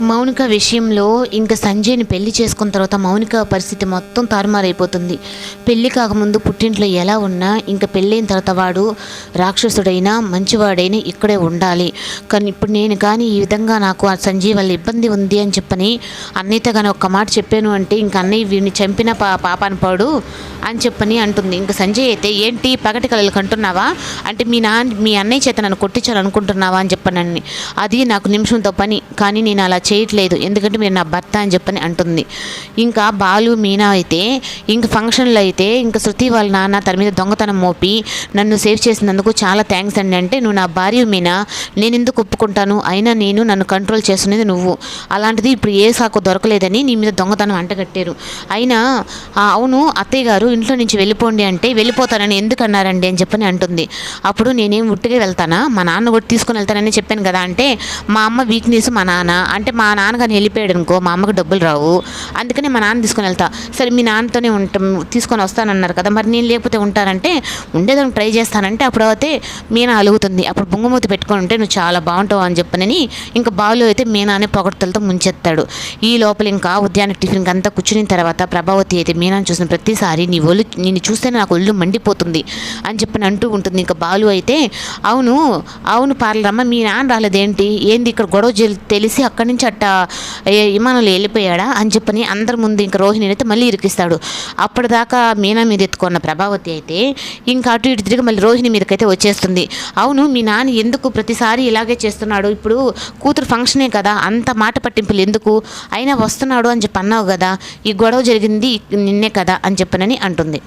మౌనిక విషయంలో ఇంకా సంజయ్ని పెళ్ళి చేసుకున్న తర్వాత మౌనిక పరిస్థితి మొత్తం తారుమారైపోతుంది. పెళ్ళి కాకముందు పుట్టింట్లో ఎలా ఉన్నా ఇంకా పెళ్ళైన తర్వాత వాడు రాక్షసుడైనా మంచివాడైనా ఇక్కడే ఉండాలి. కానీ ఇప్పుడు నేను కానీ ఈ విధంగా నాకు ఆ సంజయ్ వల్ల ఇబ్బంది ఉంది అని చెప్పని అన్నయ్యతో కానీ ఒక్క మాట చెప్పాను అంటే ఇంక అన్నయ్య వీడిని చంపిన పా పాపాను పాడు అని చెప్పని అంటుంది. ఇంకా సంజయ్ అయితే ఏంటి పగటి కళలు కంటున్నావా? అంటే మీ నాన్న మీ అన్నయ్య చేత నన్ను కొట్టించాలనుకుంటున్నావా? అని చెప్పనని. అది నాకు నిమిషంతో పని. కానీ నేను అలా చేయట్లేదు. ఎందుకంటే మీరు నా భర్త అని చెప్పని అంటుంది. ఇంకా బాలు మీనా అయితే ఇంక ఫంక్షన్లో అయితే ఇంకా శృతి వాళ్ళ నాన్న తన మీద దొంగతనం మోపి నన్ను సేవ్ చేసినందుకు చాలా థ్యాంక్స్ అండి. అంటే నువ్వు నా భార్య మీనా. నేను ఎందుకు ఒప్పుకుంటాను? అయినా నేను నన్ను కంట్రోల్ చేస్తున్నది నువ్వు. అలాంటిది ఇప్పుడు ఏ సాకు దొరకలేదని నీ మీద దొంగతనం అంటగట్టారు అయినా "ఆ, అవును అత్తయ్య గారు ఇంట్లో నుంచి వెళ్ళిపోండి అంటే వెళ్ళిపోతానని ఎందుకు అన్నారండి అని చెప్పని అంటుంది. అప్పుడు నేనేం ఉట్టిగా వెళ్తానా? మా నాన్న కూడా తీసుకుని వెళ్తానని చెప్పాను కదా అంటే మా అమ్మ వీక్నెస్ మా నాన్న. అంటే మా నాన్నగారిని వెళ్ళిపోయాడు అనుకో మా అమ్మకి డబ్బులు రావు. అందుకనే మా నాన్న తీసుకొని వెళ్తా. సరే మీ నాన్నతోనే ఉంటాం తీసుకొని వస్తానన్నారు కదా మరి నేను లేకపోతే ఉంటానంటే ఉండేదాన్ని ట్రై చేస్తానంటే అప్పుడు అయితే మీనా అలుగుతుంది. అప్పుడు బొంగమూతి పెట్టుకొని ఉంటే నువ్వు చాలా బాగుంటావు అని చెప్పనని ఇంకా బాలు అయితే మీనానే పొగడ్తలతో ముంచెత్తాడు. ఈ లోపల ఇంకా ఉద్యాన టిఫిన్ అంతా కూర్చుని తర్వాత ప్రభావతి అయితే మీనాను చూసిన ప్రతిసారి నీ ఒళ్ళు నిన్ను చూస్తే నాకు ఒళ్ళు మండిపోతుంది అని చెప్పని అంటూ ఉంటుంది. ఇంకా బాలు అయితే అవును అవును పార్లరమ్మ మీ నాన్న రాలేదేంటి? ఏంది ఇక్కడ గొడవ తెలిసి అక్కడి నుంచి అట్ట విమానంలో వెళ్ళిపోయాడా అని చెప్పని అందరి ముందు ఇంకా రోహిణి అయితే మళ్ళీ ఇరికిస్తాడు. అప్పటిదాకా మీనా మీద ఎత్తుకున్న ప్రభావతి అయితే ఇంకా అటు ఇటు తిరిగి మళ్ళీ రోహిణి మీదకైతే వచ్చేస్తుంది. అవును మీ నాన్న ఎందుకు ప్రతిసారి ఇలాగే చేస్తున్నాడు? ఇప్పుడు కూతురు ఫంక్షనే కదా అంత మాట పట్టింపులు ఎందుకు? అయినా వస్తున్నాడు అని చెప్పి అన్నావు కదా ఈ గొడవ జరిగింది నిన్నే కదా అని చెప్పనని అంటుంది.